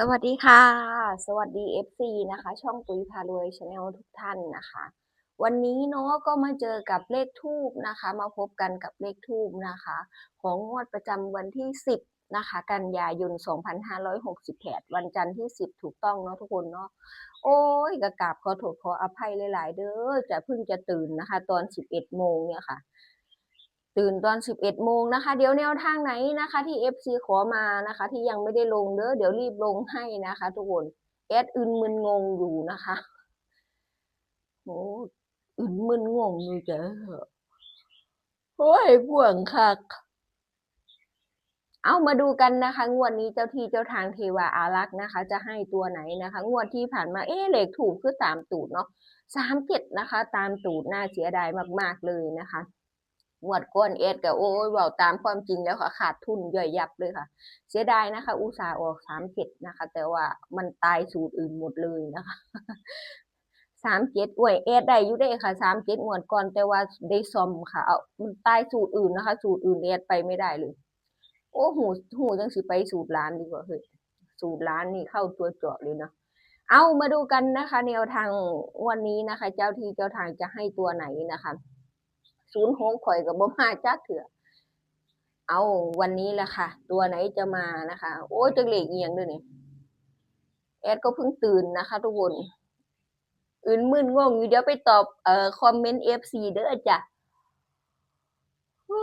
สวัสดีค่ะ สวัสดี FC นะคะ ช่องปุ๋ยพารวยชาแนลทุกท่านนะคะ วันนี้เนาะก็มาเจอกับเลขทูบนะคะ มาพบกันกับเลขทูบนะคะ ของงวดประจำวันที่ 10 นะคะ กันยายน 2568 วันจันทร์ที่ 10 ถูกต้องเนาะทุกคนเนาะโอ้ยกระกาบขอโทษขออภัยหลาย ๆ เด้อจะเพิ่งจะตื่นนะคะ ตอน 11 โมงเนี่ยค่ะ ตื่นตอน11โมงนะคะ เดี๋ยวแนวทางไหนนะคะ ที่ FC ขอมานะคะ ที่ยังไม่ได้ลงเด้อเดี๋ยวรีบลงให้นะคะ ทุกคนแอดอึนมึนงงอยู่นะคะโอ้อึนมึนงงอยู่จ้ะโอ้ยบ่วงคักเอามาดูกันนะคะ งวดนี้เจ้าที่เจ้าทางเทวาอารักษ์นะคะ จะให้ตัวไหนนะคะ งวดที่ผ่านมาเอ๊ะเลขถูกคือตามตูดเนาะสามเจ็ดนะคะ ตามตูดน่าเสียดายมาก ๆเลยนะคะ งวดก้อนเอสกับโอ้ยเบาตามความจริงแล้วค่ะ ขาดทุนย่อยยับเลยค่ะ เสียดายนะคะ อุตสาห์ออกสามเจ็ดนะคะ แต่ว่ามันตายสูตรอื่นหมดเลยนะคะสามเจ็ดอวยเอสได้อยู่ได้ค่ะสามเจ็ดงวดก่อนแต่ว่าได้ซอมค่ะ เอามันตายสูตรอื่นนะคะ สูตรอื่นเอสไปไม่ได้เลย โอ้หูหูจังสิไปสูตรร้านดีกว่าเฮ้ยสูตรร้านนี่เข้าตัวเจาะเลยเนาะเอามาดูกันนะคะ แนวทางวันนี้นะคะ เจ้าที่เจ้าทางจะให้ตัวไหนนะคะ ศูนย์โฮงข่อยกับบ่มาจักเถื่อเอาวันนี้แหละค่ะ ตัวไหนจะมานะคะ โอ้ยจังเลขเอียงด้วยนี่แอดก็เพิ่งตื่นนะคะ ทุกคนอื่นมึนงงอยู่เดี๋ยวไปตอบเอ่อคอมเมนต์เอฟซีเด้อจ้ะโอ้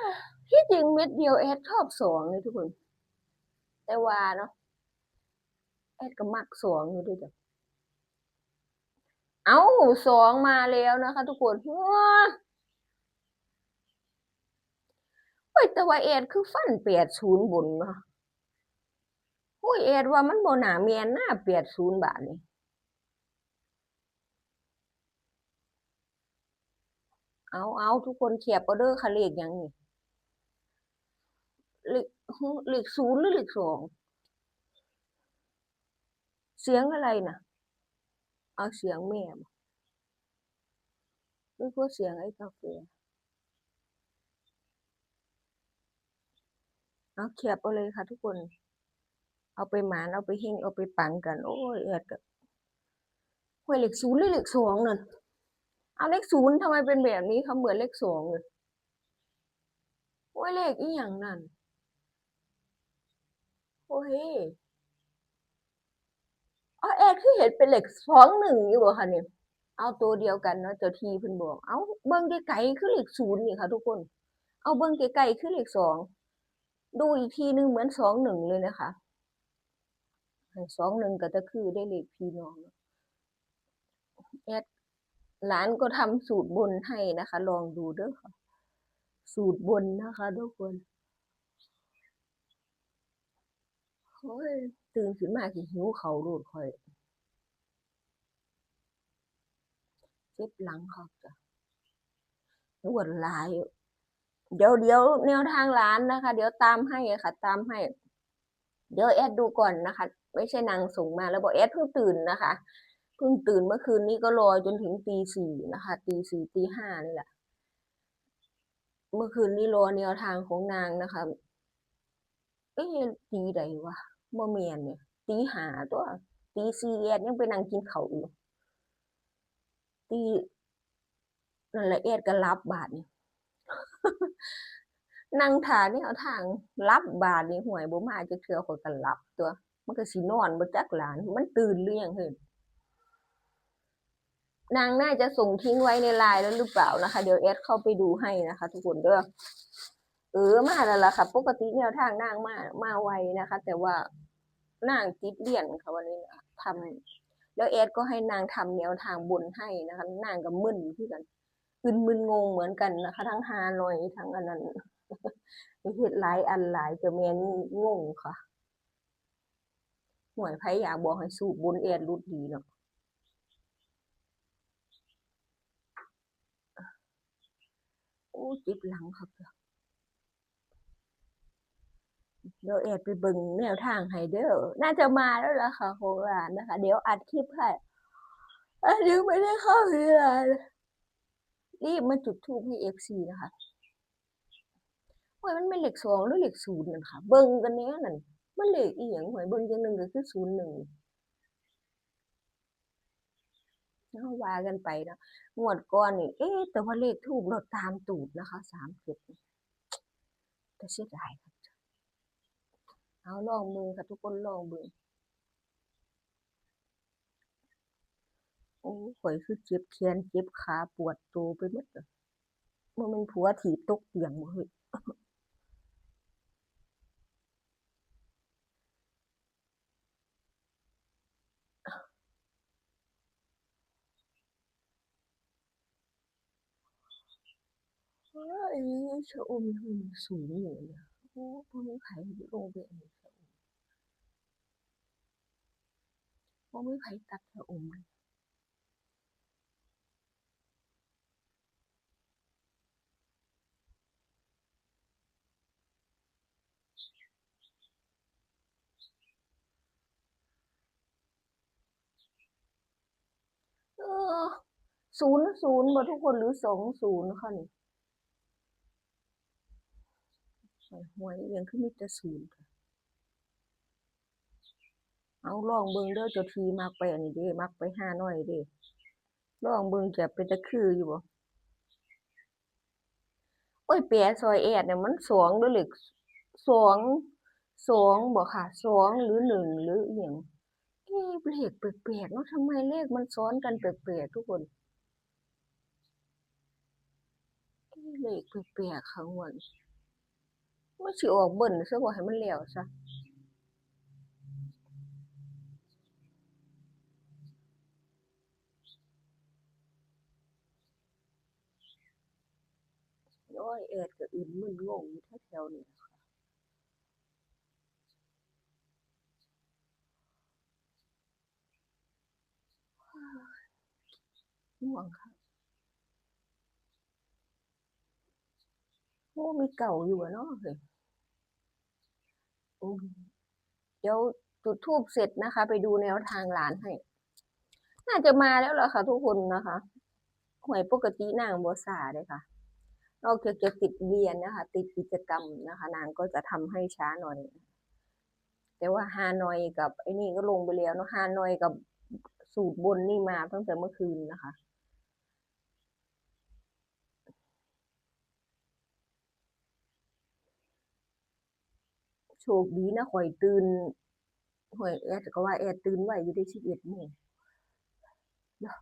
ยที่จริงเม็ดเดียวแอดชอบสองเลยทุกคน แต่ว่าเนาะแอดก็มักสองอยู่ด้วยจ้ะเอาสองมาแล้วนะคะ ทุกคนว้า เฮ้ย แต่ว่าแอดคือฟันแปดศูนย์บนเนาะโอ้ยแอดว่ามันโบน่าแม่นหน้าแปดศูนย์บาทนี่เอาเอาทุกคนเขียบก็เด้อค่ะเลขหยังนี่เลขฮึเลขศูนย์หรือเลขสองเสียงอะไรนะเอาเสียงแม่บ่หรือว่าเสียงไอ้กาแฟ เอาเขียบเอาเลยค่ะ ทุกคน เอาไปหมานเอาไปเฮงเอาไปปังกัน โอ้ยแอดก็ห้วยเลขศูนย์หรือเลขสองนั่นเอาเลขศูนย์ทำไมเป็นแบบนี้เขาเหมือนเลขสองเลยโอ้ยเลขอีหยังนั่นโอ้ยเอาแอดคือเห็นเป็นเลขสองหนึ่งอยู่ค่ะเนี่ยเอาตัวเดียวกันเนาะเจ้าทีเพิ่นบอก เอาเบิ้งไกลๆคือเลขศูนย์นี่ค่ะ ทุกคน เอาเบิ้งไกลๆคือเลขสอง ดูอีกทีนึงเหมือนสองหนึ่งเลยนะคะสองหนึ่งก็จะคือได้เลขพี่น้องแอดหลานก็ทำสูตรบนให้นะคะ ลองดูเด้อค่ะ สูตรบนนะคะทุกคนโอ้ยตื่นขึ้นมาสิหิวเขาโลดคอยเจ็บหลังเขาจ้ะปวดหลาย เดี๋ยวเดี๋ยวแนวทางร้านนะคะ เดี๋ยวตามให้ค่ะ ตามให้ เดี๋ยวแอดดูก่อนนะคะ ไม่ใช่นางส่งมาแล้วบอกแอดเพิ่งตื่นนะคะเพิ่งตื่นเมื่อคืนนี้ก็รอจนถึงตีสี่นะคะตีสี่ตีห้านี่แหละ เมื่อคืนนี้รอแนวทางของนางนะคะเอ๊ะตีใดวะบ่แมนเนี่ยตีหาตัวตีสี่แอดยังไปนั่งกินเขาวอยู่ตีนั่นแหละแอดก็รับบาทเนี่ย นั่งทานี่เอาทางรับบาทนี่ห่วยบ่มาจะเทื่อข่อยก็รับตัว มันก็สินอนบ่จักหลาน มันตื่นหรือยังเฮ้ยนางน่าจะส่งทิ้งไว้ในไลน์แล้วหรือเปล่านะคะ เดี๋ยวแอดเข้าไปดูให้นะคะ ทุกคนเด้อเออมาแล้วล่ะค่ะ ปกติแนวทางนางมามาไวนะคะ แต่ว่านางติดเรียนค่ะวันนี้ทำแล้วแอดก็ให้นางทำแนวทางบนให้นะคะนางก็มึนคือกัน มึนมึนงงเหมือนกันนะคะ ทั้งฮานอยทั้งอันนั้นเฮ็ดหลายอันหลายจะแมนงงค่ะห่วยไผอยากบอกให้สูบบนแอดรุดดีเนาะโอ้จิบหลังครับเดี๋ยวแอดไปบิ่งแนวทางให้เด้อน่าจะมาแล้วล่ะค่ะโหรานะคะ เดี๋ยวอัดคลิปให้อันยังไม่ได้เข้าเวลา รีบมาจุดทูปให้เอฟซีนะคะโอ้ยมันเป็นเหล็กสองหรือเหล็กศูนย์นั่นค่ะ เบิ่งกันเนี้ยนั่นมันเลขอีหยังหวยเบิ่งจังหนึงก็คือศูนย์หนึ่งเนาะว่ากันไปนาะงวดก่อนนี่เอ๊แต่ว่าเลขทูปเราตามตูดนะคะสามเจ็ดแต่เสียดายครับเอาลองเบิ่งค่ะทุกคนลองเบิ่ โอ้ข่อยคือเจ็บแขนเจ็บขาปวดตัวไปหมดเลยบ่แม่นผัวถีบตกเตียงบ่เฮ้ยเฮ้ชะอมทำไมมันสูงอย่างเงี้ยโอ้บ่มีไผลงไปอันนี้ชะอมบ่มีไผตัดชะอมเลยเออ ศูนย์ศูนย์บ่ทุกคนหรือสองศูนย์ค่ะนี่หวยยังคือมีแต่ศูนย์ค่ะเอาลองเบิ่งเด้อเจ้าทีมักไปอันนี้เด้มักไปห้าน้อยเด้ลองเบิ่งจะเป็นตะคืออยู่บ่โอ้ยแปรซอยแอดเนี่ยมันสองด้อเลขสองสองบ่ค่ะสองหรือหนึ่งหรืออีหยังเอ๊ะเลขแปลกๆเนาะทำไมเลขมันซ้อนกันแปลกๆทุกคน เลขแปลกๆค่ะงวดนี้มันสิออกเบิ่นซะบ่ให้มันแล้วซะโอ้ยแอดก็อื่นมึนงงอยู่แถวๆนี่ค่ะง่วงค่ะ โอ้มีเก่าอยู่อะเนาะเฮ้ยเดี๋ยวจุดธูปเสร็จนะคะ ไปดูแนวทางร้านให้ น่าจะมาแล้วล่ะค่ะ ทุกคนนะคะหวยปกตินางบ่ซ่าเด้ค่ะ นอกจากจะติดเรียนนะคะ ติดกิจกรรมนะคะ นางก็จะทำให้ช้าหน่อย แต่ว่าฮานอยกับไอ้นี่ก็ลงไปแล้วเนาะฮานอยกับสูตรบนนี่มาตั้งแต่เมื่อคืนนะคะ โชคดีนะข่อยตื่นข่อยแอดก็ว่าแอดตื่นไว้อยู่ได้สิบเอ็ดโมงเนาะ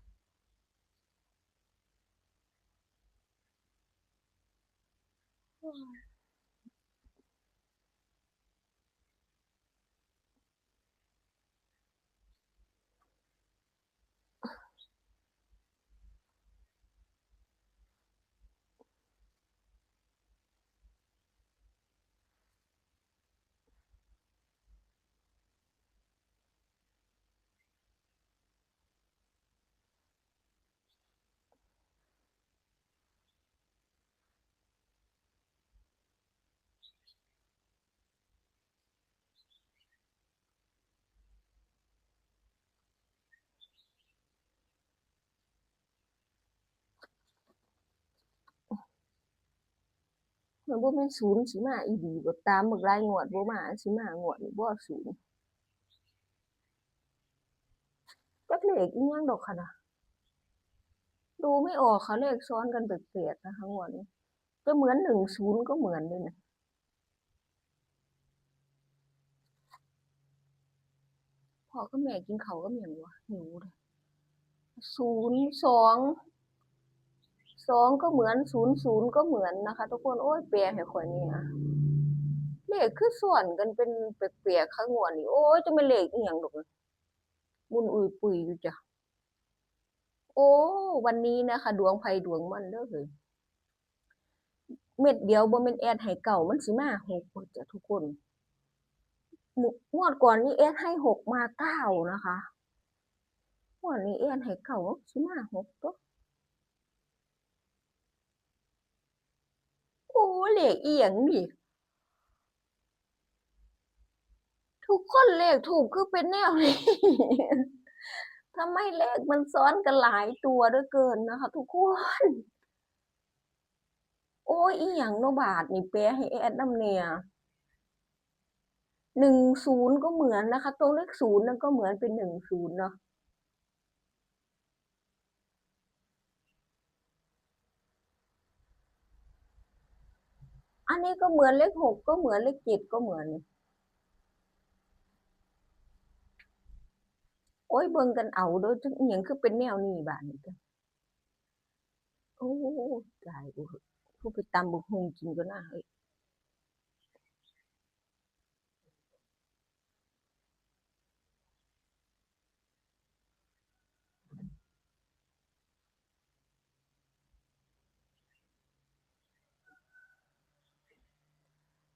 มันบ่แม่นศูนย์สิมาอีหลีบ่ตามบักหลายงวดบ่มาสิมางวดนี้บ่ศูนย์จักเลขอีหยังดอกค่ะนะดูไม่ออกค่ะเลขซ้อนกันแปลกๆนะคะงวดนี้จะเหมือนหนึ่งศูนย์ก็เหมือนเลยนะพ่อกับแม่กินเขากับหยังวะหิวเลยศูนย์สอง สองก็เหมือนศูนย์ศูนย์ก็เหมือนนะคะ ทุกคนโอ้ยแปลให้ข่อยเนี่ยเลขคือส่วนกันเป็นแปลกๆค่ะงวนี้โอ้ยจะไม่เลขอีหยังดอกบุญอุยปุยอยู่จ้ะโอ้วันนี้นะคะ ดวงไผดวงมันเด้อเฮ้ยเม็ดเดียวบ่แม่นแอดให้เก่ามันสิมาหกจ้ะทุกคนงวดก่อนนี้แอดให้หกมาเก้านะคะงวดนี้แอดให้เก่าสิมาหกตัว เลขอีหยังนี่ทุกคนเลขถูกคือเป็นแนวนี้ทำไมเลขมันซ้อนกันหลายตัวเหลือเกินนะคะ ทุกคน โอ้ยอีหยังเนาะบาทนี่แปลให้แอดน้ำเนี่ยหนึ่งศูนย์ก็เหมือนนะคะตรงเลขศูนย์นั่นก็เหมือนเป็นหนึ่งศูนย์เนาะ อันนี้ก็เหมือนเลขหกก็เหมือนเลขเจ็ดก็เหมือน โอ้ยเบิ่งกันเอาเด้อจังอีหยังคือเป็นแนวนี้บานี้จ้ะโอ้ตายผู้ไปตามบุกหงกินก็น่าเฮ้ย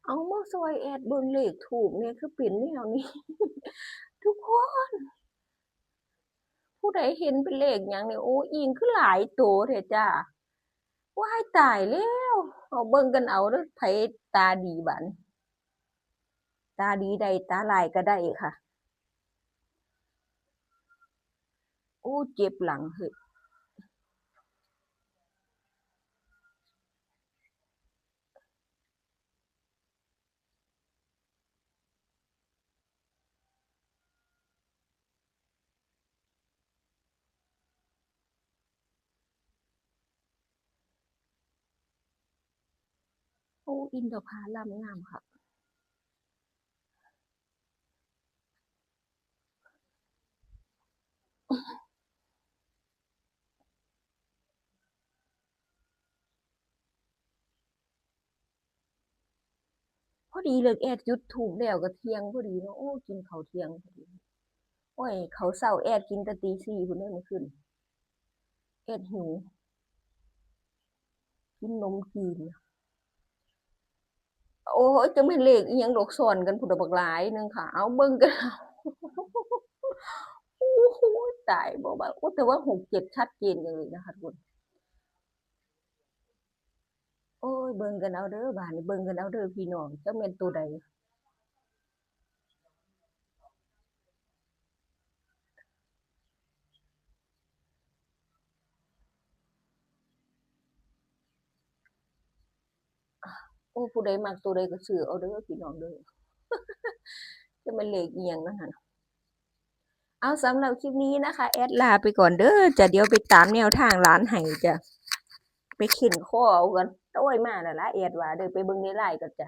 เอามาซอยแอดเบิ่งเลขถูกเนี่ยคือเป็นแนวนี้ ทุกคน ผู้ใดเห็นเป็นเลขหยังเนี่ยโอ้อิงคือหลายโตแท้จ้าว้ายตายแล้วเอาเบิ่งกันเอาเด้อไผตาดีบันตาดีได้ตาลายก็ได้ค่ะ โอ้เจ็บหลังเฮ้ย โอ้อินทผลัมงามค่ะพอดีเลยแอดจุดถูกแล้วก็เที่ยงพอดีเนาะโอ้กินเขาเที่ยงพอดีโอ้ยเขาวเช้าแอดกินต่ตีสี่พุ่นเด้มื่อคืนแอดหิวกินนมจีน โอ้ยจะไม่เลขอีหยังดอกซ่อนกันพุ่นน่ะบักหลายหนึงค่ะ เอาเบิ่งกันเอาโอ้โหตายบ่ว่าโอ้แต่ว่าหกเจ็ดชัดเจนอย่างเลยนะคะทุกคนโอ้ยเบิ่งกันเอาเด้อบานนี้เบิ่งกันเอาเด้อพี่น้องจักแม่นตัวใด โอ้ผู้ใดมักตัวใดก็ซื้อเอาเด้อพี่น้องเด้อจะมันเลขเอียงนั่นน่ะเอาสำหรับคลิปนี้นะคะ แอดลาไปก่อนเด้อจะเดี๋ยวไปตามแนวทางร้านไห้จะไปข็นข้อเอากันโอ้ยมาแล้วละแอดว่าเด้อไปเบิ่งในไลน์ก็จะ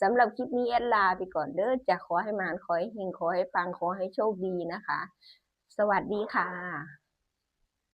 สำหรับคลิปนี้แอดลาไปก่อนเด้อจะขอให้มานขอให้เฮงขอให้ปังขอให้โชคดีนะคะ สวัสดีค่ะ